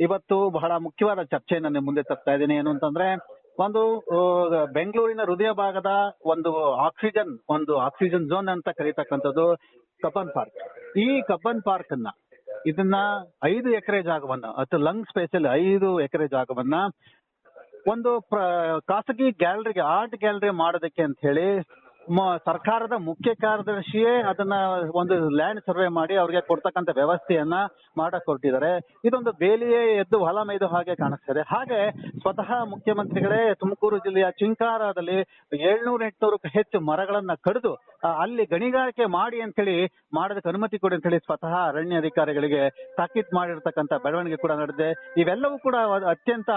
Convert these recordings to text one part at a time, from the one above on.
ಇವತ್ತು ಬಹಳ ಮುಖ್ಯವಾದ ಚರ್ಚೆಯನ್ನು ನಿಮ್ಮ ಮುಂದೆ ತರ್ತಾ ಇದ್ದೀನಿ. ಏನು ಅಂತಂದ್ರೆ, ಒಂದು ಬೆಂಗಳೂರಿನ ಹೃದಯ ಭಾಗದ ಒಂದು ಆಕ್ಸಿಜನ್ ಒಂದು ಆಕ್ಸಿಜನ್ ಝೋನ್ ಅಂತ ಕರೀತಕ್ಕಂಥದ್ದು ಕಬ್ಬನ್ ಪಾರ್ಕ್. ಈ ಕಬ್ಬನ್ ಪಾರ್ಕ್ ಅನ್ನ ಇದನ್ನ ಐದು ಎಕರೆ ಜಾಗವನ್ನ, ಅಥವಾ ಲಂಗ್ ಸ್ಪೇಸ್ ಅಲ್ಲಿ ಐದು ಎಕರೆ ಜಾಗವನ್ನ ಒಂದು ಖಾಸಗಿ ಗ್ಯಾಲರಿಗೆ, ಆರ್ಟ್ ಗ್ಯಾಲರಿ ಮಾಡೋದಕ್ಕೆ ಅಂತ ಹೇಳಿ ಸರ್ಕಾರದ ಮುಖ್ಯ ಕಾರ್ಯದರ್ಶಿಯೇ ಅದನ್ನ ಒಂದು ಲ್ಯಾಂಡ್ ಸರ್ವೆ ಮಾಡಿ ಅವ್ರಿಗೆ ಕೊಡ್ತಕ್ಕಂಥ ವ್ಯವಸ್ಥೆಯನ್ನ ಮಾಡಕ್ ಹೊರಟಿದ್ದಾರೆ ಇದೊಂದು ಬೇಲಿಯೇ ಎದ್ದು ಹೊಲ ಮೇಯ್ದು ಹಾಗೆ ಕಾಣಿಸ್ತದೆ. ಹಾಗೆ ಸ್ವತಃ ಮುಖ್ಯಮಂತ್ರಿಗಳೇ ತುಮಕೂರು ಜಿಲ್ಲೆಯ ಚಿಂಕಾರದಲ್ಲಿ ಏಳ್ನೂರ ಎಂಟ್ನೂರಕ್ಕೂ ಹೆಚ್ಚು ಮರಗಳನ್ನ ಕಡಿದು ಅಲ್ಲಿ ಗಣಿಗಾರಿಕೆ ಮಾಡಿ ಅಂತ ಹೇಳಿ ಮಾಡೋದಕ್ಕೆ ಅನುಮತಿ ಕೊಡಿ ಅಂತ ಹೇಳಿ ಸ್ವತಃ ಅರಣ್ಯ ಅಧಿಕಾರಿಗಳಿಗೆ ತಾಕೀತ್ ಮಾಡಿರ್ತಕ್ಕಂತ ಬೆಳವಣಿಗೆ ಕೂಡ ನಡೆದಿದೆ. ಇವೆಲ್ಲವೂ ಕೂಡ ಅತ್ಯಂತ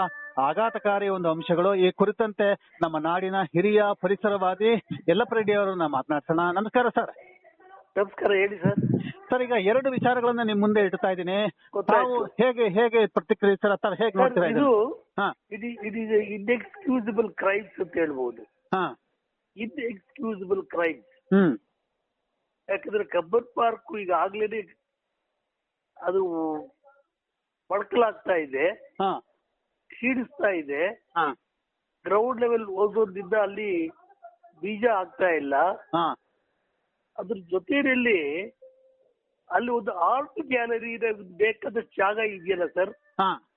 ಆಘಾತಕಾರಿ ಒಂದು ಅಂಶಗಳು. ಈ ಕುರಿತಂತೆ ನಮ್ಮ ನಾಡಿನ ಹಿರಿಯ ಪರಿಸರವಾದಿ ಯಲ್ಲಪ್ಪರೆಡ್ಡಿ ಅವರು ಅವರನ್ನ ಮಾತನಾಡ್ಸೋಣ. ನಮಸ್ಕಾರ ಸರ್. ನಮಸ್ಕಾರ ಹೇಳಿ ಸರ್. ಸರ್ ಈಗ ಎರಡು ವಿಚಾರಗಳನ್ನ ನಿಮ್ ಮುಂದೆ ಇಡ್ತಾ ಇದ್ದೀನಿ. ನಾವು ತಾವು ಹೇಗೆ ಹೇಗೆ ಪ್ರತಿಕ್ರಿಯಿಸ್ತಾರ? ಅಥವಾ ಹೇಗೆ ನೋಡ್ತೀರಾ ಇದು ಇದು ಇಸ್ ಇನ್ಎಕ್ಸ್ಕ್ಯೂಸಿಬಲ್ ಕ್ರೈಮ್ಸ್ ಅಂತ ಹೇಳ್ಬಹುದು ಇನ್ಎಕ್ಸ್ಕ್ಯೂಸಿಬಲ್ ಕ್ರೈಮ್ಸ್ ಯಾಕಂದ್ರೆ ಕಬ್ಬನ್ ಪಾರ್ಕ್ ಈಗ ಆಗ್ಲೇನೆ ಅದು ಬಡ್ಕಲಾಗ್ತಾ ಇದೆ. ಕ್ಷೀಣಿಸ್ತಾ ಇದೆ. ಗ್ರೌಂಡ್ ಲೆವೆಲ್ ಓದೋದ್ರಿಂದ ಅಲ್ಲಿ ಬೀಜ ಆಗ್ತಾ ಇಲ್ಲ. ಅದ್ರ ಜೊತೆಯಲ್ಲಿ ಅಲ್ಲಿ ಒಂದು ಆರ್ಟ್ ಗ್ಯಾಲರಿ ಬೇಕಾದಷ್ಟು ಜಾಗ ಇದೆಯಲ್ಲ ಸರ್?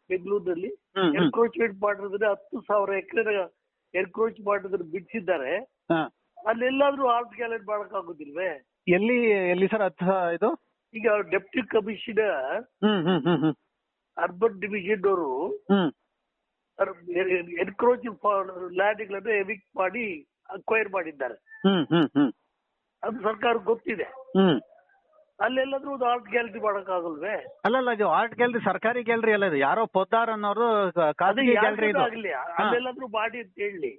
ಬೆಂಗಳೂರಿನಲ್ಲಿ. ಎನ್ಕ್ರೋಚ್ಮೆಂಟ್ ಮಾಡಿದ್ರೆ ಹತ್ತು ಸಾವಿರ ಎಕರೆ ಎನ್ಕ್ರೋಚ್ ಮಾಡಿದ್ರೆ ಬಿಡಿಸಿದ್ದಾರೆ. ಹಾ ಅಲ್ಲೆಲ್ಲಾದ್ರೂ ಆರ್ಟ್ ಗ್ಯಾಲರಿ ಮಾಡಕ್ ಆಗುದಿಲ್ವೇ ಎಲ್ಲಿ ಎಲ್ಲಿ ಸರ್ ಹತ್ತು ಇದು? ಈಗ deputy commissioner hmm hmm hmm hmm. Urban division ಅವರು ಹ್ಮ್. ಎನ್ಕ್ರೋಚ್ ಲ್ಯಾಂಡ್ ಗಳನ್ನ ಎವಿಕ್ಟ್ ಮಾಡಿ ಅಕ್ವೈರ್ ಮಾಡಿದ್ದಾರೆ. ಹ್ಮ್ ಹ್ಮ್ ಹ್ಮ್. ಅದು ಸರ್ಕಾರ ಗೊತ್ತಿದೆ. ಹ್ಮ್. ಅಲ್ಲೆಲ್ಲಾದ್ರೂ ಒಂದು ಆರ್ಟ್ ಗ್ಯಾಲರಿ ಮಾಡಕ್ಕಾಗಲ್ವೇ? ಅಲ್ಲಲ್ಲ ಇದು ಆರ್ಟ್ ಗ್ಯಾಲರಿ ಸರ್ಕಾರಿ ಗ್ಯಾಲರಿ ಅಲ್ಲ ಇದು. ಯಾರೋ ಪೊದ್ದಾರ್ ಅನ್ನೋರು ಖಾಸಗಿ ಗ್ಯಾಲರಿ ಇದು. ಆಗ್ಲಿ ಅಲ್ಲೆಲ್ಲಾದ್ರೂ ಮಾಡಿ ಅಂತ ಹೇಳಿ.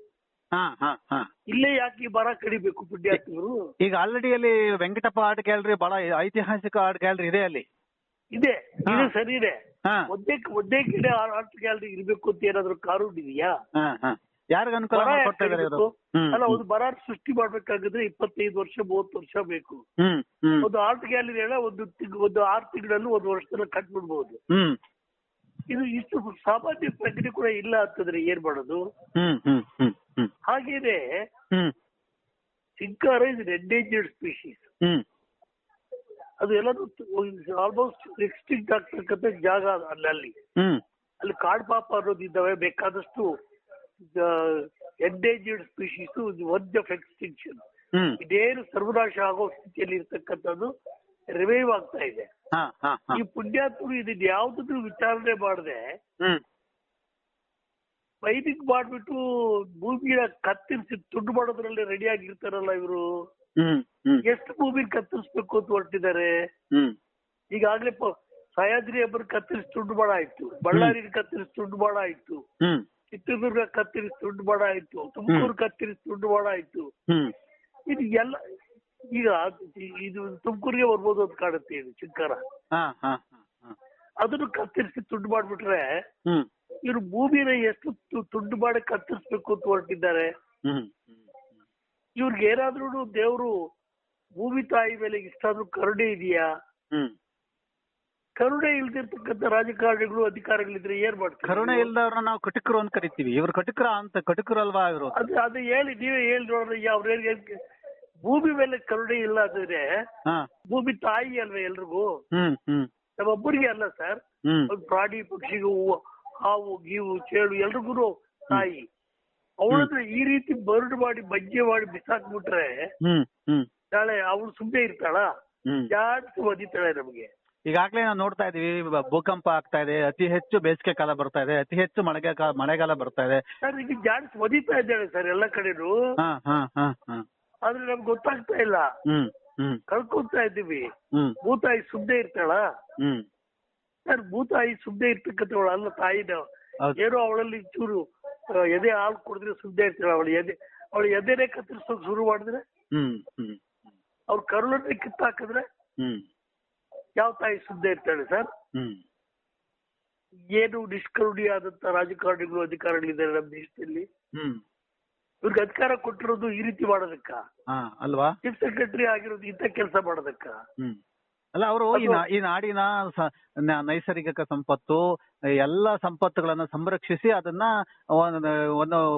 ಹಾ ಹಾ ಹಾ. ಇಲ್ಲೇ ಯಾಕೆ ಬರ ಕಡಿಬೇಕು ಪುಣ್ಯಾತ್ಮರು? ಈಗ ಆಲ್ರೆಡಿ ಅಲ್ಲಿ ವೆಂಕಟಪ್ಪ ಆರ್ಟ್ ಗ್ಯಾಲರಿ ಬಹಳ ಐತಿಹಾಸಿಕ ಆರ್ಟ್ ಗ್ಯಾಲರಿ ಇದೆ ಅಲ್ಲಿ. ಇದೆ. ಇದು ಸರಿ ಇದೆ. ಒದ್ದೆ ಒದ್ದೆ ಒಂದೇ ಕಡೆ ಆರ್ಟ್ ಗ್ಯಾಲರಿ ಇರ್ಬೇಕು ಅಂತ ಏನಾದ್ರು ಕಾರು ಇದೆಯಾ ಯಾರಿಗ ಅನುಕೂಲ ಮರ ಯಾಕೆ ಮಾಡ್ಕೊಡ್ತಾ ಇದಾರೆ ಇವರು? ಕಡಿಬೇಕು? ಹ್ಮ್ ಅಲ್ಲ ಒಂದು ಬರ ಸೃಷ್ಟಿ ಮಾಡ್ಬೇಕಾಗಿದ್ರೆ ಇಪ್ಪತ್ತೈದು ವರ್ಷ ಮೂವತ್ತು ವರ್ಷ ಬೇಕು. ಹ್ಮ್ ಹ್ಮ್. ಒಂದು ಆರ್ಟ್ ಗ್ಯಾಲರಿ ಎಲ್ಲ ಒಂದು ತಿಂಗ್- ಒಂದು ಆರು ತಿಂಗಳಲ್ಲಿ ಒಂದು ವರ್ಷದಲ್ಲಿ ಕಟ್ಬಿಡ್ಬಹುದು ಹ್ಮ್. ಇದು ಇಷ್ಟು ಸಾಮಾನ್ಯ ಪ್ರಜ್ಞೆ ಕೂಡ ಇಲ್ಲ ಅಂತಂದ್ರೆ ಏನ್ ಮಾಡೋದು? ಹಾಗೇನೆ ಸಿಂಕಾರ ಇಸ್ ಎಂಡೇಂಜರ್ಡ್ ಸ್ಪೀಶೀಸ್ ಅದು ಎಲ್ಲರೂ ಆಲ್ಮೋಸ್ಟ್ ಎಕ್ಸ್ಟಿಂಕ್ಟ್ ಆಗ್ತಕ್ಕಂಥ ಜಾಗ ಅಲ್ಲಿ ಅಲ್ಲಿ. ಅಲ್ಲಿ ಕಾಡ್ ಪಾಪ ಅನ್ನೋದಿದ್ದಾವೆ ಬೇಕಾದಷ್ಟು endangered species one of extinction ಇದೇನು ಸರ್ವನಾಶ ಆಗೋ ಸ್ಥಿತಿಯಲ್ಲಿ ಇರ್ತಕ್ಕಂಥದ್ದು ರಿವೈವ್ ಆಗ್ತಾ ಇದೆ. ಈ ಪುಣ್ಯಾತ್ಮರು ಇದನ್ನ ಯಾವ್ದನ್ನು ವಿಚಾರಣೆ ಮಾಡದೆ ವೈದಿಕ್ ಮಾಡ್ಬಿಟ್ಟು ಭೂಮಿಯ ಕತ್ತರಿಸಿ ತುಂಡು ಮಾಡೋದ್ರಲ್ಲಿ ರೆಡಿ ಆಗಿರ್ತಾರಲ್ಲ ಇವರು ಎಷ್ಟು ಭೂಮಿ ಕತ್ತರಿಸ್ಬೇಕು ಅಂತ ಹೊರಟಿದ್ದಾರೆ. ಈಗಾಗಲೇ ಸಹ್ಯಾದ್ರಿ ಹಬ್ಬರ ಕತ್ತರಿಸಿ ತುಂಡು ಮಾಡ ಆಯ್ತು. ಬಳ್ಳಾರಿ ಕತ್ತರಿಸಿ ತುಂಡು ಮಾಡ ಆಯ್ತು. ಹ್ಮ್. ಚಿತ್ರದುರ್ಗ ಕತ್ತರಿಸಿ ತುಂಡು ಮಾಡ ಆಯ್ತು. ತುಮಕೂರು ಕತ್ತರಿಸಿ ತುಂಡು ಮಾಡ ಆಯ್ತು. ಹ್ಮ್. ಇದು ಎಲ್ಲ ಈಗ ಇದು ತುಮಕೂರಿಗೆ ಬರ್ಬೋದು ಅಂತ ಕಾಣುತ್ತೆ ಇದು ಹಾ ಅದನ್ನು ಕತ್ತರಿಸಿ ತುಂಡು ಮಾಡ್ಬಿಟ್ರೆ ಇವ್ರು ಭೂಮಿನ ಎಷ್ಟು ತುಂಡು ಮಾಡಿ ಕತ್ತರಿಸ್ಬೇಕು ಅಂತ ಹೊರಟಿದ್ದಾರೆ. ಇವ್ರಿಗೆ ಏನಾದ್ರೂ ದೇವರು ಭೂಮಿ ತಾಯಿ ಮೇಲೆ ಇಷ್ಟಾದ್ರೂ ಕರುಣೆ ಇದೆಯಾ? ಹ್ಮ್. ಕರುಣೆ ಇಲ್ದಿರ್ತಕ್ಕಂಥ ರಾಜಕಾರಣಿಗಳು ಅಧಿಕಾರಿಗಳಿದ್ರೆ ಏನ್ ಮಾಡ್ತಾರೆ ಕರುಣೆ ಇಲ್ದವ್ರನ್ನ ನಾವು ಕಟುಕರು ಅಂತ ಕರಿತೀವಿ. ಇವ್ರು ಕಟುಕರ ಅಂತ ಕಟುಕರು ಅಲ್ವಾ ಇವರು? ಅದು ಅದು ಹೇಳಿ ನೀವೇ ಹೇಳಿ ನೋಡ್ರಿ ಅವ್ರ ಭೂಮಿ ಮೇಲೆ ಕರುಣೆ ಇಲ್ಲ ಅಂದ್ರೆ ಭೂಮಿ ತಾಯಿ ಅಲ್ವೇ ಎಲ್ರಿಗೂ? ನಮ್ಮೊಬ್ಬರಿಗೆ ಅಲ್ಲ ಸರ್. ಪ್ರಾಣಿ ಪಕ್ಷಿಗೂ ಹಾವು ಗೀವು ಚೇಳು ಎಲ್ರಿಗೂ ತಾಯಿ. ಅವಳತ್ರ ಈ ರೀತಿ ಬರ್ಡ್ ಮಾಡಿ ಬಜ್ಜೆ ಮಾಡಿ ಬಿಸಾಕ್ಬಿಟ್ರೆ ನಾಳೆ ಅವಳು ಸುಮ್ಮನೆ ಇರ್ತಾಳ? ಜಾಸ್ತಿ ಒದಿತಾಳೆ ನಮಗೆ? ಈಗಾಗಲೇ ನಾವು ನೋಡ್ತಾ ಇದೀವಿ ಭೂಕಂಪ ಆಗ್ತಾ ಇದೆ ಅತಿ ಹೆಚ್ಚು ಬೇಸಿಗೆ ಕಾಲ ಬರ್ತಾ ಇದೆ ಅತಿ ಹೆಚ್ಚು ಮಳೆಗೆ ಮಳೆಗಾಲ ಬರ್ತಾ ಇದೆ. ಸರ್ ಈಗ ಜಾಸ್ತಿ ಒದಿತಾ ಇದ್ದಾಳೆ ಸರ್ ಎಲ್ಲ ಕಡೆನೂ. ಹಾ. ಆದ್ರೆ ನಮ್ಗೆ ಗೊತ್ತಾಗ್ತಾ ಇಲ್ಲ. ಕಳ್ಕೊಂತಾ ಇದ್ದೀವಿ. ಭೂತಾಯಿ ಸುದ್ದೇ ಇರ್ತಾಳ? ಸರ್ ಭೂತಾಯಿ ಸುದ್ದೆ ಇರ್ತಕ್ಕಂಥವಳು ಅಲ್ಲ ತಾಯಿನ. ಏನೋ ಅವಳಲ್ಲಿ ಚೂರು ಎದೆ ಹಾಲು ಕುಡಿದ್ರೆ ಸುದ್ದಿ ಇರ್ತಾಳ ಅವಳು. ಎದೆ ಅವಳು ಎದೆನೆ ಕತ್ತರಿಸೋಕ್ ಶುರು ಮಾಡಿದ್ರೆ? ಅವ್ರ ಕರುಳನ್ನೇ ಕಿತ್ತಾಕಿದ್ರೆ? ಯಾವ ತಾಯಿ ಸುದ್ದಿ ಇರ್ತಾಳೆ ಸರ್? ಹ್ಮ್. ಏನು ನಿಷ್ಕರುಣಿಯಾದಂತ ರಾಜಕಾರಣಿಗಳು ಅಧಿಕಾರಿಗಳಿದ್ದಾರೆ ನಮ್ಮ ದೇಶದಲ್ಲಿ. ಇವ್ರಿಗೆ ಅಧಿಕಾರ ಕೊಟ್ಟಿರೋದು ಈ ರೀತಿ ಮಾಡೋದಕ್ಕ. ಅಲ್ವಾ? ಚೀಫ್ ಸೆಕ್ರೆಟರಿ ಆಗಿರೋದು ಇಂಥ ಕೆಲಸ ಮಾಡೋದಕ್ಕ. ಅಲ್ಲ ಅವರು ಈ ನಾಡಿನ ನೈಸರ್ಗಿಕ ಸಂಪತ್ತು ಎಲ್ಲ ಸಂಪತ್ತುಗಳನ್ನ ಸಂರಕ್ಷಿಸಿ ಅದನ್ನ ಒಂದು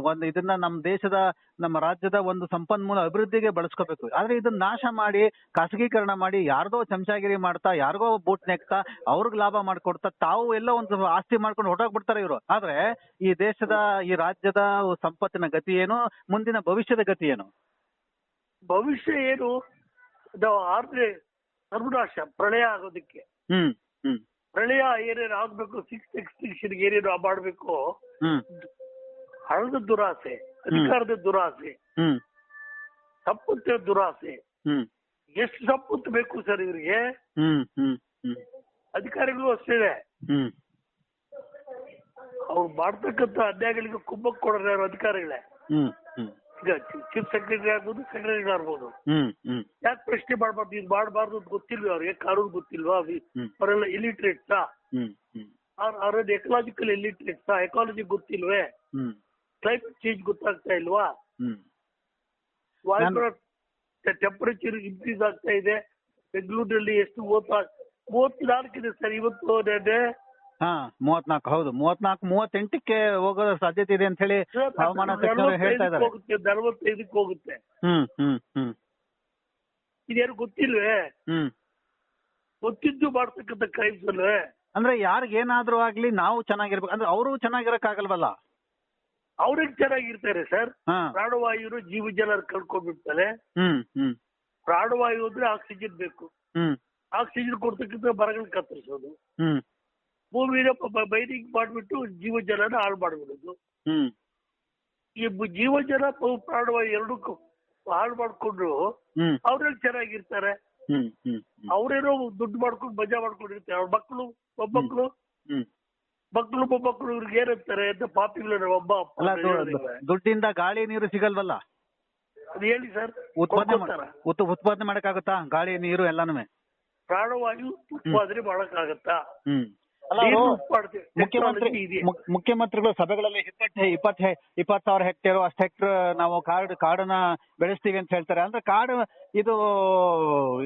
ಒಂದು ಇದನ್ನ ನಮ್ಮ ದೇಶದ ನಮ್ಮ ರಾಜ್ಯದ ಒಂದು ಸಂಪನ್ಮೂಲ ಅಭಿವೃದ್ಧಿಗೆ ಬಳಸ್ಕೋಬೇಕು. ಆದ್ರೆ ಇದನ್ನ ನಾಶ ಮಾಡಿ ಖಾಸಗೀಕರಣ ಮಾಡಿ ಯಾರ್ದೋ ಚಮಚಾಗಿರಿ ಮಾಡ್ತಾ ಯಾರಿಗೋ ಬೂಟ್ ನೆಕ್ತಾ ಅವ್ರಿಗೆ ಲಾಭ ಮಾಡ್ಕೊಡ್ತಾ ತಾವು ಎಲ್ಲ ಒಂದು ಆಸ್ತಿ ಮಾಡ್ಕೊಂಡು ಹೊರಟೋಗ್ಬಿಡ್ತಾರೆ ಇವರು. ಆದ್ರೆ ಈ ದೇಶದ ಈ ರಾಜ್ಯದ ಸಂಪತ್ತಿನ ಗತಿ ಏನು ಮುಂದಿನ ಭವಿಷ್ಯದ ಗತಿ ಏನು? ಭವಿಷ್ಯ ಏನು? ಆದ್ರೆ ಸರ್ವನಾಶ ಪ್ರಳಯ ಆಗೋದಕ್ಕೆ. ಪ್ರಳಯ ಏನೇನು ಆಗ್ಬೇಕು ಸಿಕ್ಸ್ ಎಕ್ಸ್ಟಿಂಕ್ಷನ್ ಏನೇನು ಮಾಡಬೇಕು ಹಣದ ದುರಾಸೆ ಅಧಿಕಾರದ ದುರಾಸೆ ಸಂಪತ್ತಿನ ದುರಾಸೆ. ಎಷ್ಟು ಸಂಪತ್ತು ಬೇಕು ಸರ್ ಇವರಿಗೆ? ಅಧಿಕಾರಿಗಳು ಅಷ್ಟೇ. ಅವ್ರು ಮಾಡ್ತಕ್ಕಂತ ಅನ್ಯಾಯಗಳಿಗೆ ಕುಮ್ಮಕ್ ಕೊಡೋರು ಯಾರು ಅಧಿಕಾರಿಗಳೇ? ಚೀಫ್ ಸೆಕ್ರೆಟರಿ ಆಗ್ಬೋದು ಸೆಕ್ರೆಟರಿ ಆಗ್ಬೋದು. ಯಾಕೆ ಪ್ರಶ್ನೆ ಮಾಡ್ಬಾರ್ದು? ಇದು ಮಾಡಬಾರ್ದು ಅಂತ ಗೊತ್ತಿಲ್ವಾ ಅವ್ರಿಗೆ? ಕಾನೂನು ಗೊತ್ತಿಲ್ವಾ. ಅವರೆಲ್ಲ ಇಲಿಟ್ರೇಟ್ಸಾ ಹ್ಮ್ ಹ್ಮ್. ಅವ್ರ ಎಕಲಾಜಿಕಲ್ ಇಲಿಟ್ರೇಟ್ಸಾ ಎಕಾಲಜಿ ಗೊತ್ತಿಲ್ವೇ? ಕ್ಲೈಮೇಟ್ ಚೇಂಜ್ ಗೊತ್ತಾಗ್ತಾ ಇಲ್ವಾ? ಹ್ಮ್. ವಾಯುಗುಣ ಟೆಂಪರೇಚರ್ ಇನ್ಕ್ರೀಸ್ ಆಗ್ತಾ ಇದೆ. ಬೆಂಗಳೂರಿನಲ್ಲಿ ಎಷ್ಟು ಮೂವತ್ತ ಮೂವತ್ನಾಲ್ಕಿದೆ ಸರ್ ಇವತ್ತು ನೆನ್ನೆ ಹಾ ಮೂವತ್ನಾಲ್ಕು ಹೌದು. ಮೂವತ್ನಾಲ್ಕು ಮೂವತ್ತೆಂಟಕ್ಕೆ ಹೋಗೋ ಸಾಧ್ಯತೆ ಇದೆ ಅಂತ ಹೇಳಿ ಹವಾಮಾನ ತಜ್ಞರು ಹೇಳ್ತಾ ಇದ್ದಾರೆ. ಹೋಗುತ್ತೆ ನಲವತ್ತೈದಕ್ಕೆ ಹೋಗುತ್ತೆ. ಹ್ಮ್ ಹ್ಮ್ ಹ್ಮ್. ಇದ್ಯಾರು ಗೊತ್ತಿಲ್ವೇ? ಹ್ಮ್. ಗೊತ್ತಿದ್ದು ಮಾಡ್ತಕ್ಕಂಥ ಕ್ರೈಮ್ಸ್ ಅಲ್ವೇ? ಅಂದ್ರೆ ಯಾರಿಗೇನಾದ್ರೂ ಆಗ್ಲಿ ನಾವು ಚೆನ್ನಾಗಿರ್ಬೇಕು. ಅಂದ್ರೆ ಅವರು ಚೆನ್ನಾಗಿರಕ್ಕಾಗಲ್ವಲ್ಲ? ಅವ್ರಿಗೆ ಚೆನ್ನಾಗಿರ್ತಾರೆ ಸರ್? ಹಾ. ಪ್ರಾಣವಾಯುನು ಜೀವ ಜನ ಕಳ್ಕೊಂಡ್ಬಿಡ್ತಾರೆ. ಹ್ಮ್ ಹ್ಮ್. ಪ್ರಾಣವಾಯು ಅಂದ್ರೆ ಆಕ್ಸಿಜನ್ ಬೇಕು. ಹ್ಮ್. ಆಕ್ಸಿಜನ್ ಕೊಡ್ತಕ್ಕಂತ ಮರಗಳನ್ನ ಕತ್ತರಿಸೋದು. ಹ್ಮ್. ಭೂಮಿನ ಮೈನಿಂಗ್ ಮಾಡ್ಬಿಟ್ಟು ಜೀವ ಜಲನ ಹಾಳು ಮಾಡ್ಬಿಡೋದು. ಹ್ಮ್. ಈ ಬು- ಜೀವ ಜಲ ಪ್ರಾಣವ ಪ್ರಾಣವಾಯು ಎರಡಕ್ಕೂ ಹಾಳು ಮಾಡ್ಕೊಂಡ್ರು ಅವ್ರಲ್ಲಿ ಚೆನ್ನಾಗಿರ್ತಾರೆ. ಅವ್ರೇನೋ ದುಡ್ಡು ಮಾಡ್ಕೊಂಡು ಮಜಾ ಮಾಡ್ಕೊಂಡಿರ್ತಾರೆ. ಅವ್ರ ಮಕ್ಕಳು ಮೊಮ್ಮಕ್ಕಳು ಹ್ಮ್ ಮಕ್ಕಳು ಮೊಮ್ಮಕ್ಕಳು ಇವ್ರಿಗೆ ಏನಂತಾರೆ ಅಂತ ಪಾಪಿಗಳು ಒಬ್ಬ. ದುಡ್ಡಿಂದ ಗಾಳಿ ನೀರು ಸಿಗಲ್ವಲ್ಲ? ಅದು ಹೇಳಿ ಸರ್ ಉತ್ಪಾದನೆ. ಉತ್ಪಾದನೆ ಮಾಡಕ್ಕಾಗುತ್ತಾ? ಗಾಳಿ ನೀರು ಎಲ್ಲಾನು ಪ್ರಾಣವಾಯು ಉತ್ಪಾದನೆ ಮಾಡಕ್ಕಾಗತ್ತಾ? ಹ್ಮ್. ಮುಖ್ಯಮಂತ್ರಿ ಮುಖ್ಯಮಂತ್ರಿಗಳು ಸಭೆಗಳಲ್ಲಿ ಇಪ್ಪತ್ತು ಇಪ್ಪತ್ತು ಇಪ್ಪತ್ತು ಸಾವಿರ ಹೆಕ್ಟೇರ್ ಅಷ್ಟು ಹೆಕ್ಟೇರ್ ನಾವು ಕಾಡ್ ಕಾಡನ್ನ ಬೆಳೆಸ್ತೀವಿ ಅಂತ ಹೇಳ್ತಾರೆ. ಅಂದ್ರೆ ಕಾಡು ಇದು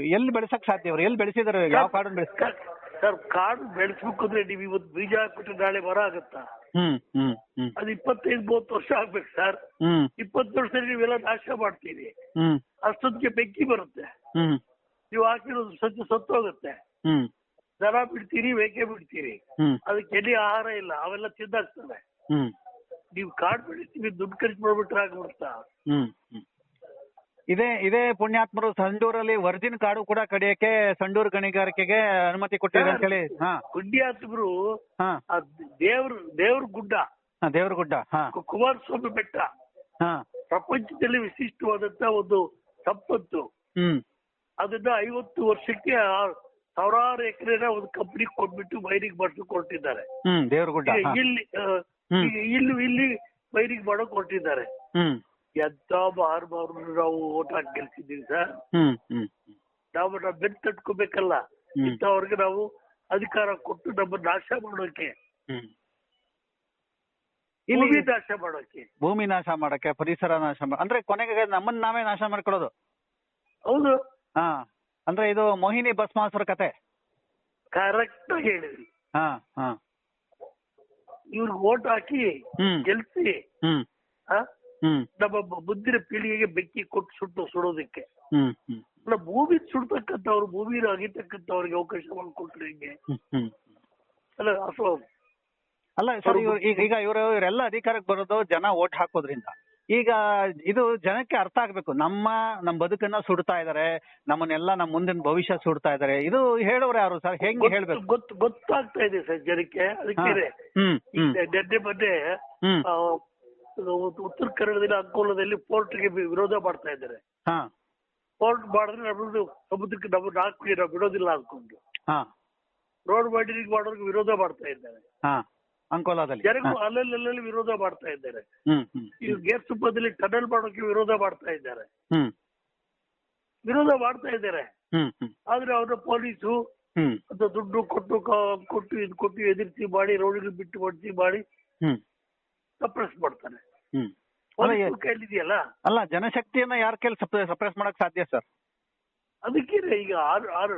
ಎಲ್ಲಿ ಬೆಳೆಸಕ್ ಸಾಧ್ಯ ಅವ್ರು ಎಲ್ಲಿ ಬೆಳೆಸಿದಾರೆ? ಯಾವ ಕಾಡನ್ನ ಬೆಳೆಸ ಸರ್- ಕಾಡು ಬೆಳೆಸ್ಬೇಕು ಅಂದ್ರೆ ನೀವು ಇವತ್ತು ಬೀಜ ಹಾಕ್ಬಿಟ್ರೆ ನಾಳೆ ಮರ ಆಗತ್ತಾ? ಹ್ಮ್ ಅದು ಇಪ್ಪತ್ತೈದು ಮೂವತ್ತು ವರ್ಷ ಆಗ್ಬೇಕು ಸರ್. ಹ್ಮ್. ಇಪ್ಪತ್ತು ವರ್ಷದಲ್ಲಿ ನೀವೆಲ್ಲ ನಾಶ ಮಾಡ್ತೀರಿ. ಹ್ಮ್. ಅಷ್ಟೊತ್ತಿಗೆ ಬೆಂಕಿ ಬರುತ್ತೆ. ಹ್ಮ್. ನೀವು ಹಾಕಿರೋದು ಸತ್ತು ಸತ್ತೋಗುತ್ತೆ. ಹ್ಮ್. ದನ ಬಿಡ್ತೀರಿ ವೇಕೆ ಬಿಡ್ತೀರಿ. ಹ್ಮ್. ಅದಕ್ಕೆ ಎಲ್ಲಿ ಆಹಾರ ಇಲ್ಲ ಅವೆಲ್ಲ ತಿದ್ದಾಗ್ತವೆ ಹ್ಮ್. ನೀವು ಕಾಡು ಬೆಳಿತೀವಿ ದುಡ್ಡು ಖರ್ಚು ಮಾಡ್ಬಿಟ್ರೆ ಆಗ್ಬಿಡ್ತಾ ಇದೇ ಇದೇ ಪುಣ್ಯಾತ್ಮರು ಸಂಡೂರಲ್ಲಿ ವರ್ಜಿನ್ ಕಾಡು ಕೂಡ ಕಡಿಯಕ್ಕೆ ಸಂಡೂರು ಗಣಿಗಾರಿಕೆಗೆ ಅನುಮತಿ ಕೊಟ್ಟಿದೆ ಅಂತ ಹೇಳಿ. ಪುಣ್ಯಾತ್ಮರು ದೇವ್ರ ದೇವ್ರ ಗುಡ್ಡ. ದೇವ್ರ ಗುಡ್ಡ ಕುಮಾರಸ್ವಾಮಿ ಬೆಟ್ಟ. ಹಾ. ಪ್ರಪಂಚದಲ್ಲಿ ವಿಶಿಷ್ಟವಾದಂತ ಒಂದು ಸಂಪತ್ತು. ಹ್ಮ್. ಅದನ್ನ ಐವತ್ತು ವರ್ಷಕ್ಕೆ ಆ ಸಾವಿರಾರು ಎಕರೆನ ಒಂದು ಕಂಪನಿ ಕೊಟ್ಬಿಟ್ಟು ಮೈನಿಂಗ್ ಮಾಡ್ಸಕ್ ಕೊಟ್ಟಿದ್ದಾರೆ. ಹ್ಮ್ ದೇವರಗುಡ್ಡ ಇಲ್ಲಿ ಇಲ್ಲಿ ಇಲ್ಲಿ ಮೈನಿಂಗ್ ಮಾಡಕ್ ಕೊಟ್ಟಿದ್ದಾರೆ. ಎಂತ ಮಹಾನುಭಾವರು ನಾವು ಓಟ್ ಹಾಕಿ ಗೆಲ್ಸಿದ್ದೀವಿ ಸರ್. ನಾವು ನಾವು ಬೆನ್ ತಟ್ಕೋಬೇಕಲ್ಲ. ಇಂಥವ್ರಿಗೆ ನಾವು ಅಧಿಕಾರ ಕೊಟ್ಟು ನಮ್ಮ ನಾಶ ಮಾಡೋಕೆ. ಭೂಮಿ ನಾಶ ಮಾಡೋಕೆ. ಭೂಮಿ ನಾಶ ಮಾಡಕ್ಕೆ ಪರಿಸರ ನಾಶ ಮಾಡ ಅಂದ್ರೆ ಕೊನೆಗೆ ನಮ್ಮನ್ನ ನಾವೇ ನಾಶ ಮಾಡ್ಕೊಳ್ಳೋದು. ಹೌದು. ಹಾ. ಅಂದ್ರೆ ಇದು ಮೋಹಿನಿ ಭಸ್ಮಾಸುರ ಕತೆ? ಕರೆಕ್ಟ್ ಆಗಿ ಹೇಳಿದ್ರಿ. ಹಾ ಹಾ. ಇವ್ರಿಗೆ ಓಟ್ ಹಾಕಿ ಹ್ಮ್. ಗೆಲ್ಸಿ ಹ್ಮ್. ಆ, ಹ್ಮ್. ನಮ್ಮ ಮುಂದಿನ ಪೀಳಿಗೆಗೆ ಬೆಕ್ಕಿ ಕೊಟ್ಟು ಸುಟ್ಟು ಸುಡೋದಕ್ಕೆ. ಹ್ಮ್ ಹ್ಮ್. ಅಲ್ಲ ಭೂಮಿ ಸುಡ್ತಕ್ಕಂಥವ್ರು ಭೂಮಿ ಅಗಿತಕ್ಕಂಥವ್ರಿಗೆ ಅವಕಾಶ ಮಾಡಿಕೊಟ್ರೆ ಹಿಂಗೆ? ಹ್ಮ್ ಹ್ಮ್. ಅಲ್ಲ ಅಥವಾ ಅಲ್ಲ ಸರ್ ಇವ್ರು ಈಗ ಈಗ ಇವರು ಇವರೆಲ್ಲ ಅಧಿಕಾರಕ್ಕೆ ಬರೋದು ಜನ ಓಟ್ ಹಾಕೋದ್ರಿಂದ. ಈಗ ಇದು ಜನಕ್ಕೆ ಅರ್ಥ ಆಗ್ಬೇಕು. ನಮ್ಮ ನಮ್ಮ ಬದುಕನ್ನ ಸುಡ್ತಾ ಇದಾರೆ. ನಮ್ಮನ್ನೆಲ್ಲ ನಮ್ಮ ಮುಂದಿನ ಭವಿಷ್ಯ ಸುಡ್ತಾ ಇದಾರೆ. ಇದು ಹೇಳೋರು ಯಾರು ಸರ್? ಹೆಂಗ್ ಹೇಳ್ಬೇಕು? ಗೊತ್ತು ಗೊತ್ತಾಗ್ತಾ ಇದೆ ಸರ್ ಜನಕ್ಕೆ. ಅದಕ್ಕೆ ನೆನ್ನೆ ಮೊನ್ನೆ ಉತ್ತರ ಕನ್ನಡದಲ್ಲಿ ಅಂಕೋಲದಲ್ಲಿ ಪೋರ್ಟ್ಗೆ ವಿರೋಧ ಮಾಡ್ತಾ ಇದ್ದಾರೆ. ಹಾ. ಪೋರ್ಟ್ ಮಾಡಿದ್ರೆ ನಮ್ದು ಸಮುದ್ರಕ್ಕೆ ನಮ್ಮ ನಾಲ್ಕು ಬಿಡೋದಿಲ್ಲ ಅನ್ಕೊಂಡು ಹಾ. ರೋಡ್ ವೈಡನಿಂಗ್ ಮಾಡೋರ್ಗೆ ವಿರೋಧ ಮಾಡ್ತಾ ಇದ್ದಾರೆ. ಹಾ. ಅಂಕೋಲಾದಲ್ಲಿ. ಜನಗಳು ಅಲ್ಲಲ್ಲಿ ಅಲ್ಲಲ್ಲಿ ವಿರೋಧ ಮಾಡ್ತಾ ಇದ್ದಾರೆ. ಈ ಗೇರ್ ತುಪ್ಪದಲ್ಲಿ ಟನಲ್ ಮಾಡೋಕೆ ವಿರೋಧ ಮಾಡ್ತಾ ಇದ್ದಾರೆ. ವಿರೋಧ ಮಾಡ್ತಾ ಇದ್ದಾರೆ. ಆದ್ರೆ ಅವರ ಪೊಲೀಸು ಅಂತ ದುಡ್ಡು ಕೊಟ್ಟು ಕೊಟ್ಟು ಇದು ಕೊಟ್ಟು ಎದುರಿಸಿ ಮಾಡಿ ರೋಡಿಗೆ ಬಿಟ್ಟು ಬಡಿಸಿ ಮಾಡಿ ಸಪ್ರೆಸ್ ಮಾಡ್ತಾರೆ. ಏ- ಅಲ್ಲ ಜನಶಕ್ತಿಯನ್ನ ಯಾರ ಕೈಲಿ ಸಪ್ರೆಸ್ ಮಾಡಕ್ ಸಾಧ್ಯ ಸರ್? ಅದಕ್ಕೆ ಈಗ ಆರು ಆರ್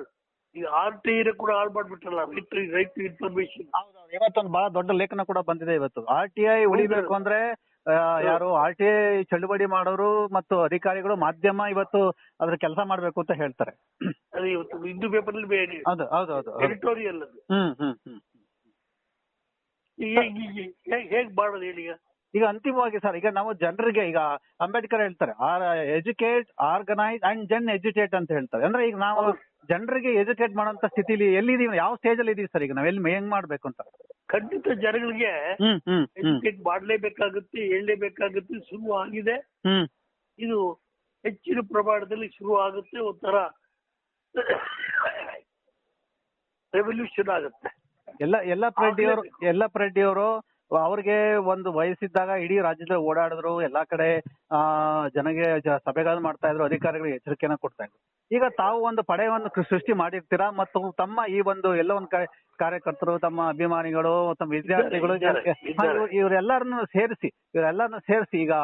ಈಗ ಆರ್ ಟಿ ಕೂಡ ಹಾಳು ಮಾಡ್ಬಿಟ್ರಲ್ಲ ರೈಟ್ ರೈಟ್ ಟು ಇನ್ಫಾರ್ಮೇಶನ್ ಇವತ್ತೊಂದು ಬಹಳ ದೊಡ್ಡ ಲೇಖನ ಕೂಡ ಬಂದಿದೆ ಇವತ್ತು. ಆರ್ ಟಿ ಐ ಉಳಿಬೇಕು ಅಂದ್ರೆ ಯಾರು ಆರ್ ಟಿ ಐ ಚಳುವಳಿ ಮಾಡೋರು ಮತ್ತು ಅಧಿಕಾರಿಗಳು ಮಾಧ್ಯಮ ಇವತ್ತು ಅದ್ರ ಕೆಲಸ ಮಾಡ್ಬೇಕು ಅಂತ ಹೇಳ್ತಾರೆ. ಅದು ಇವತ್ತು ಹಿಂದೂ ಪೇಪರ್ ಅಲ್ಲಿ ಹೌದು ಹೌದು ಹೌದು. ಎಡಿಟೋರಿಯಲ್ ಅದು. ಹ್ಮ್ ಹ್ಮ್ ಹ್ಮ್. ಹೇಗ್ ಹೇಗ್ ಮಾಡೋದು ಹೇಳಿ ಈಗ? ಈಗ ಅಂತಿಮವಾಗಿ ಸರ್ ಈಗ ನಾವು ಜನರಿಗೆ ಈಗ ಅಂಬೇಡ್ಕರ್ ಹೇಳ್ತಾರೆ ಆರ್ ಎಜುಕೇಟ್ ಆರ್ಗನೈಸ್ ಅಂಡ್ ಜನ್ ಎಜುಕೇಟ್ ಅಂತ ಹೇಳ್ತಾರೆ. ಅಂದ್ರೆ ಈಗ ನಾವು ಜನರಿಗೆ ಎಜುಕೇಟ್ ಮಾಡುವಂತ ಸ್ಥಿತಿಲಿ ಎಲ್ಲಿದೀವಿ ಯಾವ ಸ್ಟೇಜ್ ಅಲ್ಲಿ ಇದೀವಿ ಸರ್ ಈಗ ನಾವ್? ಎಲ್ಲಿ ಹೆಂಗ್ ಮಾಡ್ಬೇಕು ಅಂತ? ಖಂಡಿತ ಜನಗಳಿಗೆ ಎಜುಕೇಟ್ ಮಾಡ್ಲೇಬೇಕಾಗುತ್ತೆ ಹೇಳಲೇಬೇಕಾಗುತ್ತೆ ಶುರು ಆಗಿದೆ. ಇದು ಹೆಚ್ಚಿನ ಪ್ರಮಾಣದಲ್ಲಿ ಶುರು ಆಗುತ್ತೆ ಒಂಥರ ರೆವಲ್ಯೂಷನ್ ಆಗುತ್ತೆ. ಎಲ್ಲ ಎಲ್ಲ ಪ್ರೆಡ್ಡಿ ಅವರು ಎಲ್ಲ ಪ್ರೆಡ್ಡಿ ಅವರು ಅವ್ರಿಗೆ ಒಂದು ವಯಸ್ಸಿದ್ದಾಗ ಇಡೀ ರಾಜ್ಯದಲ್ಲಿ ಓಡಾಡಿದ್ರು ಎಲ್ಲಾ ಕಡೆ ಆ ಜನಗೆ ಸಭೆಗಳನ್ನು ಮಾಡ್ತಾ ಇದ್ರು ಅಧಿಕಾರಿಗಳಿಗೆ ಎಚ್ಚರಿಕೆನ ಕೊಡ್ತಾ ಇದ್ರು. ಈಗ ತಾವು ಒಂದು ಪಡೆಯನ್ನು ಸೃಷ್ಟಿ ಮಾಡಿರ್ತೀರಾ ಮತ್ತು ತಮ್ಮ ಈ ಒಂದು ಎಲ್ಲ ಒಂದು ಕಾರ್ಯಕರ್ತರು ತಮ್ಮ ಅಭಿಮಾನಿಗಳು ತಮ್ಮ ವಿದ್ಯಾರ್ಥಿಗಳು. ಇವರೆಲ್ಲರನ್ನು ಸೇರಿಸಿ ಇವರೆಲ್ಲರನ್ನು ಸೇರಿಸಿ ಈಗ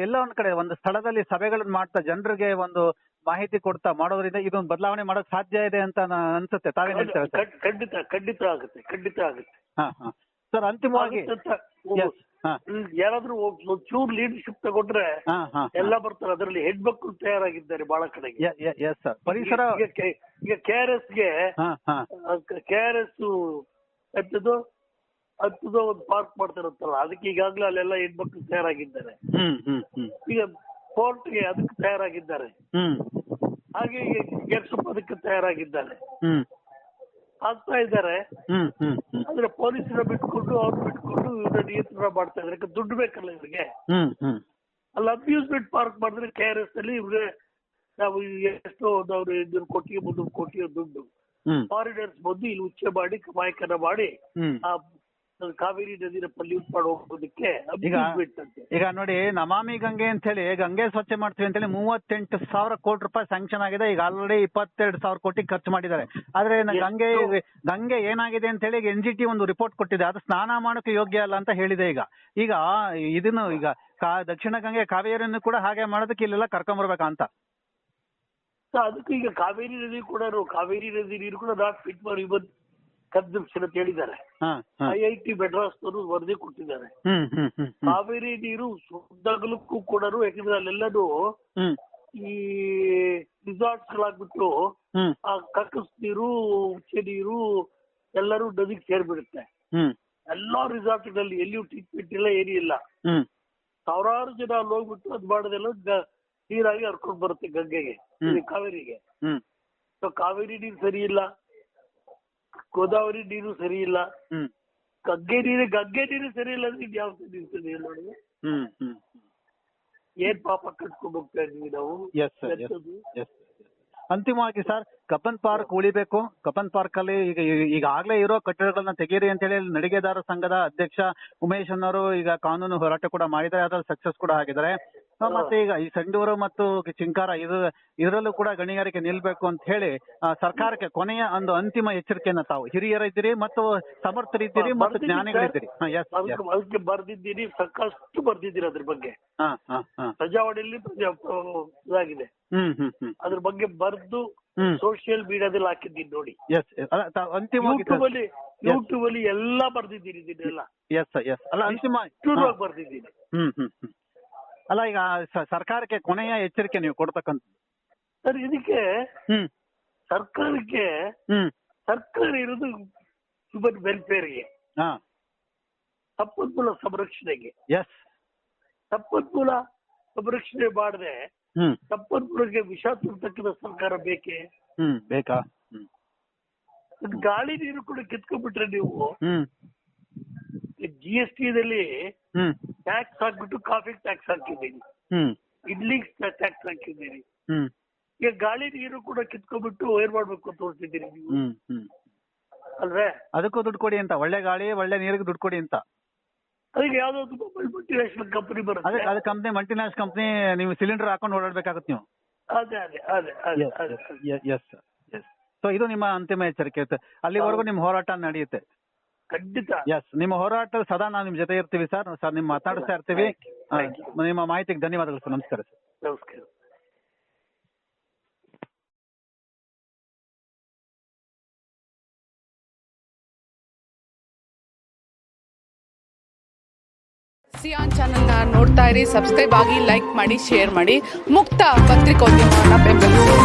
ಎಲ್ಲ ಒಂದ್ ಕಡೆ ಒಂದು ಸ್ಥಳದಲ್ಲಿ ಸಭೆಗಳನ್ನ ಮಾಡ್ತಾ ಜನರಿಗೆ ಒಂದು ಮಾಹಿತಿ ಕೊಡ್ತಾ ಮಾಡೋದ್ರಿಂದ ಇದೊಂದು ಬದಲಾವಣೆ ಮಾಡಕ್ ಸಾಧ್ಯ ಇದೆ ಅಂತ ಅನ್ಸುತ್ತೆ. ತಾವೇನ್ ಹೇಳ್ತಾರೆ ಖಂಡಿತ ಖಂಡಿತ ಆಗುತ್ತೆ ಖಂಡಿತ ಆಗುತ್ತೆ. ಹಾ ಹಾ. ಸರ್ ಅಂತಿಮವಾಗಿ Yes. ಹಾ. ಹ್ಮ್, ಯಾರಾದ್ರೂ ಚೂರ್ ಲೀಡರ್ಶಿಪ್ ತಗೊಂಡ್ರೆ ಹಾ ಹಾ ಎಲ್ಲ ಬರ್ತಾರೆ. ಅದರಲ್ಲಿ ಹೆಣ್ಮಕ್ಳು ತಯಾರಾಗಿದ್ದಾರೆ ಬಹಳ ಕಡೆಗೆ. ಎಸ್ ಸರ್ ಪರಿಸರ ಈಗ ಕೆ- ಈಗ ಕೆ ಆರ್ ಎಸ್ಗೆ ಹಾ ಹಾ. ಕೆ ಆರ್ ಎಸ್ ಹತ್ತದು ಹತ್ತದು ಒಂದು ಪಾರ್ಕ್ ಮಾಡ್ತಾರಂತಲ್ಲ ಅದಕ್ಕೆ ಈಗಾಗ್ಲೇ ಅಲ್ಲೆಲ್ಲ ಹೆಣ್ಮಕ್ಳು ತಯಾರಾಗಿದ್ದಾರೆ. ಹ್ಮ್ ಹ್ಮ್ ಹ್ಮ್. ಈಗ ಕೋರ್ಟ್ಗೆ ಅದಕ್ಕೆ ತಯಾರಾಗಿದ್ದಾರೆ. ಹ್ಮ್. ಹಾಗೆ ಈಗ ಗೆರ್ಸಪ್ ಅದಕ್ಕೆ ತಯಾರಾಗಿದ್ದಾರೆ ಹ್ಮ್. ಆಗ್ತಾ ಇದ್ದಾರೆ. ಆದ್ರೆ ಪೊಲೀಸರ ಬಿಟ್ಕೊಂಡು ಅವ್ರು ಬಿಟ್ಕೊಂಡು ಇವ್ರ ನಿಯಂತ್ರಣ ಮಾಡ್ತಾ ಯಾಕಂದ್ರೆ ದುಡ್ಡು ಬೇಕಲ್ಲ ಇವ್ರಿಗೆ. ಅಲ್ಲಿ ಅಮ್ಯೂಸ್ಮೆಂಟ್ ಪಾರ್ಕ್ ಮಾಡಿದ್ರೆ ಕೆ ಆರ್ ಎಸ್ ಅಲ್ಲಿ ಇವ್ರೆ ನಾವು ಎಷ್ಟೋ ಅವ್ರು ಇದ್ರ ಕೋಟಿ ಮುನ್ನೂರು ಕೋಟಿ ದುಡ್ಡು. ಫಾರಿನರ್ಸ್ ಬಂದು ಇಲ್ಲಿ ಉಚ್ಚೆ ಮಾಡಿ ಕಮಾಯಕನ ಮಾಡಿ ಆ ಕಾವೇರಿ ನದಿನ ಪಲ್ಯೂಟ್ ಮಾಡಿ ಹೋಗೋದಕ್ಕೆ ಈಗ ಅಂತೆ ಈಗ ನೋಡಿ ನಮಾಮಿ ಗಂಗೆ ಅಂತ ಹೇಳಿ ಗಂಗೆ ಸ್ವಚ್ಛ ಮಾಡ್ತೀವಿ ಅಂತ ಹೇಳಿ ಮೂವತ್ತೆಂಟು ಸಾವಿರ ಕೋಟಿ ರೂಪಾಯಿ ಸ್ಯಾಂಕ್ಷನ್ ಆಗಿದೆ. ಈಗ ಆಲ್ರೆಡಿ ಇಪ್ಪತ್ತೆರಡು ಸಾವಿರ ಕೋಟಿ ಖರ್ಚು ಮಾಡಿದ್ದಾರೆ. ಆದ್ರೆ ಗಂಗೆ ಗಂಗೆ ಏನಾಗಿದೆ ಅಂತ ಹೇಳಿ ಎನ್ ಜಿ ಟಿ ಒಂದು ರಿಪೋರ್ಟ್ ಕೊಟ್ಟಿದೆ. ಅದು ಸ್ನಾನ ಮಾಡೋಕೆ ಯೋಗ್ಯ ಅಲ್ಲ ಅಂತ ಹೇಳಿದೆ ಈಗ. ಈಗ ಇದನ್ನು ಈಗ ದಕ್ಷಿಣ ಗಂಗೆ ಕಾವೇರಿಯನ್ನು ಕೂಡ ಹಾಗೆ ಮಾಡೋದಕ್ಕೆ ಇಲ್ಲೆಲ್ಲ ಕರ್ಕೊಂಬರ್ಬೇಕಾ ಅಂತ ಸೊ ಅದಕ್ಕೆ ಈಗ ಕಾವೇರಿ ನದಿ ಕೂಡ ಕಾವೇರಿ ನದಿ ನೀರು ಕೂಡ not fit for even consumption ಅಂತ ಹೇಳಿದ್ದಾರೆ. ಐ ಐ ಟಿ ಮೆಡ್ರಾಸ್ ವರದಿ ಕೊಟ್ಟಿದ್ದಾರೆ. ಕಾವೇರಿ ನೀರು ಶುದ್ಧಗಲಕ್ಕೂ ಕೂಡ ಯಾಕಂದ್ರೆ ಅಲ್ಲೆಲ್ಲನೂ ಈ ರಿಸಾರ್ಟ್ಸ್ ಗಳಾಗ್ಬಿಟ್ಟು ಆ ಕಕ್ಕಸ್ ನೀರು ಉಚ್ಚೆ ನೀರು ಎಲ್ಲರೂ ನದಿಗೆ ಸೇರ್ಬಿಡುತ್ತೆ. ಎಲ್ಲಾ ರಿಸಾರ್ಟ್ಗಳಲ್ಲಿ ಎಲ್ಲಿಯೂ ಟ್ರೀಟ್ಮೆಂಟ್ ಇಲ್ಲ ಏನೂ ಇಲ್ಲ. ಹ್ಮ್. ಸಾವಿರಾರು ಜನ ಅಲ್ಲಿ ಹೋಗ್ಬಿಟ್ಟು ಅದ್ ಮಾಡೋದೆಲ್ಲ ನೀರಾಗಿ ಹರ್ಕೊಂಡ್ ಬರುತ್ತೆ ಗಂಗೆಗೆ ಕಾವೇರಿಗೆ. ಸೊ ಕಾವೇರಿ ನೀರು ಸರಿ ಇಲ್ಲ. ಗೋದಾವರಿ ನೀರು ಸರಿ ಇಲ್ಲ. ಹ್ಮ್. ಗಂಗೆ ನೀರು ಗಂಗೆ ನೀರು ಸರಿ ಇಲ್ಲ ಅಂದ್ರೆ ಯಾವ ನೀರು ಸರಿ ಇಲ್ಲ ನೋಡಿ ಹ್ಮ್ ಹ್ಮ್ ಏನ್ ಪಾಪ ಕಟ್ಕೊಂಡು ಹೋಗ್ತಾ ಇದೀವಿ ನಾವು? Yes sir yes? ಅಂತಿಮವಾಗಿ ಸರ್ ಕಪನ್ ಪಾರ್ಕ್ ಉಳಿಬೇಕು. ಕಪನ್ ಪಾರ್ಕ್ ಅಲ್ಲಿ ಈಗ ಈಗಾಗಲೇ ಇರೋ ಕಟ್ಟಡಗಳನ್ನ ತೆಗೀರಿ ಅಂತ ಹೇಳಿ ನಡಿಗೆದಾರ ಸಂಘದ ಅಧ್ಯಕ್ಷ ಉಮೇಶ್ ಅನ್ನೋರು ಈಗ ಕಾನೂನು ಹೋರಾಟ ಕೂಡ ಮಾಡಿದ್ದಾರೆ. ಅದ್ರಲ್ಲಿ ಸಕ್ಸಸ್ ಕೂಡ ಆಗಿದ್ದಾರೆ. ಆ, ಮತ್ತೆ ಈಗ ಈ ಸಂಡೂರು ಮತ್ತು ಚಿಂಕಾರ ಇದು ಇದರಲ್ಲೂ ಕೂಡ ಗಣಿಗಾರಿಕೆ ನಿಲ್ಬೇಕು ಅಂತ ಹೇಳಿ ಆ, ಸರ್ಕಾರಕ್ಕೆ ಕೊನೆಯ ಒಂದು ಅಂತಿಮ ಎಚ್ಚರಿಕೆಯನ್ನ ತಾವು ಹಿರಿಯರಿದ್ದೀರಿ ಮತ್ತು ಸಮರ್ಥರಿದ್ದೀರಿ ಮತ್ತು ಬರ್ದಿದ್ದೀನಿ ಜ್ಞಾನಿಗಳಿದ್ದೀರಿ. ಬರ್ದಿದ್ದೀರಿ ಎಸ್ ಅದಕ್ಕೆ ಅದಕ್ಕೆ ಬರ್ದಿದ್ದೀನಿ ಸಾಕಷ್ಟು ಬರ್ದಿದ್ದೀರಿ ಅದ್ರ ಬಗ್ಗೆ. ಹಾ ಹಾ ಹಾ. ಪ್ರಜಾವಾಣಿಯಲ್ಲಿ ಪ್ರಜಾ ಇದಾಗಿದೆ. ಹ್ಮ್ ಹ್ಮ್ ಹ್ಮ್. ಅದ್ರ ಬಗ್ಗೆ ಬರ್ದು ಹ್ಮ್. ಸೋಷಿಯಲ್ ಮೀಡಿಯಾದಲ್ಲಿ ಹಾಕಿದ್ದೀನಿ ನೋಡಿ. ಎಸ್ ಅಲ್ಲ ತಾವು ಅಂತಿಮವಾಗಿ ಯೂಟ್ಯೂಬ್ ಅಲ್ಲಿ ಯೂಟ್ಯೂಬ್ ಅಲ್ಲಿ ಎಲ್ಲಾ ಬರ್ದಿದ್ದೀರಿ ಇದನ್ನೆಲ್ಲ. ಎಸ್ ಎಸ್ ಅಲ್ಲ ಅಂತಿಮ ಬರ್ದಿದ್ದೀನಿ. ಹ್ಮ್ ಹ್ಮ್ ಹ್ಮ್. ಅಲ್ಲ ಈಗ ಸ- ಸರ್ಕಾರಕ್ಕೆ ಕೊನೆಯ ಎಚ್ಚರಿಕೆ ನೀವು ಕೊಡ್ತಕ್ಕಂಥ ಸರ್ ಇದಕ್ಕೆ ಹ್ಮ್. ಸರ್ಕಾರಕ್ಕೆ ಹ್ಮ್. ಸರ್ಕಾರ ಇರೋದು ಹ್ಯೂಮನ್ ವೆಲ್ಫೇರ್ಗೆ ಹಾ. ಸಂಪನ್ಮೂಲ ಸಂರಕ್ಷಣೆಗೆ. ಎಸ್ ಸಂಪನ್ಮೂಲ ಸಂರಕ್ಷಣೆ ಮಾಡದೆ ಹ್ಮ್. ಸಂಪನ್ಮೂಲಕ್ಕೆ ವಿಷ ತುಂಬತಕ್ಕಂಥ ಸರ್ಕಾರ ಬೇಕೇ? ಹ್ಮ್ ಬೇಕಾ? ಹ್ಮ್. ಅದ್ ಗಾಳಿ ನೀರು ಕೂಡ ಕಿತ್ಕೊಂಡ್ಬಿಟ್ರೆ ನೀವು ಹ್ಮ್. ಜಿ ಎಸ್ ಟಿದಲ್ಲಿ ಹ್ಮ್. ಟ್ಯಾಕ್ಸ್ ಹಾಕ್ಬಿಟ್ಟು ಕಾಫಿ ಟ್ಯಾಕ್ಸ್ ಹಾಕಿದ್ದೀನಿ. ಹ್ಮ್. ಇಡ್ಲಿಗೆ ಟ್ಯಾಕ್ಸ್ ಹಾಕಿದ್ದೀನಿ. ಹ್ಮ್. ಈಗ ಗಾಳಿ ನೀರು ಕೂಡ ಕಿತ್ಕೊಂಡ್ಬಿಟ್ಟು ವೈರ್ ಮಾಡ್ಬೇಕು ಅಂತ ತೋರಿಸಿದ್ದೀರಿ ನೀವು. ಹ್ಮ್ ಹ್ಮ್. ಅಲ್ವೇ? ಅದಕ್ಕೂ ದುಡ್ಡು ಕೊಡಿ ಅಂತ. ಒಳ್ಳೆ ಗಾಳಿ ಒಳ್ಳೆ ನೀರಿಗೆ ದುಡ್ಡು ಕೊಡಿ ಅಂತ. ಅದಕ್ಕೆ ಯಾವ್ದಾದ್ರು ಮಲ್ಟಿನ್ಯಾಷನಲ್ ಕಂಪನಿ ಬರುತ್ತೆ. ಅದು ಕಂಪ್ನಿ ಮಲ್ಟಿನ್ಯಾಷನಲ್ ಕಂಪ್ನಿ ನೀವು ಸಿಲಿಂಡರ್ ಹಾಕೊಂಡು ಓಡಾಡ್ಬೇಕಾಗುತ್ತೆ ನೀವು. ಅದೇ ಅದೇ ಅದೇ ಅದೇ ಎಸ್ ಸೊ ಇದು ನಿಮ್ಮ ಅಂತಿಮ ಎಚ್ಚರಿಕೆ ಇರುತ್ತೆ. ಅಲ್ಲಿವರೆಗೂ ನಿಮ್ಮ ಹೋರಾಟ ನಡೆಯುತ್ತೆ. ಖಂಡಿತ. ಎಸ್ ನಿಮ್ಮ ಹೋರಾಟ ಸದಾ ನಾವು ನಿಮ್ಮ ಜೊತೆ ಇರ್ತೀವಿ ಸರ್. ಸರ್ ನಿಮ್ಮ ಮಾತಾಡಿಸ್ತಾ ಇರ್ತೀವಿ. ಆ, Thank ನಿಮ್ಮ ಮಾಹಿತಿಗೆ ಧನ್ಯವಾದಗಳು ಸರ್. ನಮಸ್ಕಾರ ಸರ್. ನಮಸ್ಕಾರ. ಸಿಯಾನ್ ಚಾನೆಲ್ನ ನೋಡ್ತಾ ಇರಿ ಸಬ್ಸ್ಕ್ರೈಬ್ ಆಗಿ ಲೈಕ್ ಮಾಡಿ ಶೇರ್ ಮಾಡಿ. ಮುಕ್ತ ಪತ್ರಿಕೋದ್ಯಮವನ್ನು ಬೆಂಬಲಿಸಿ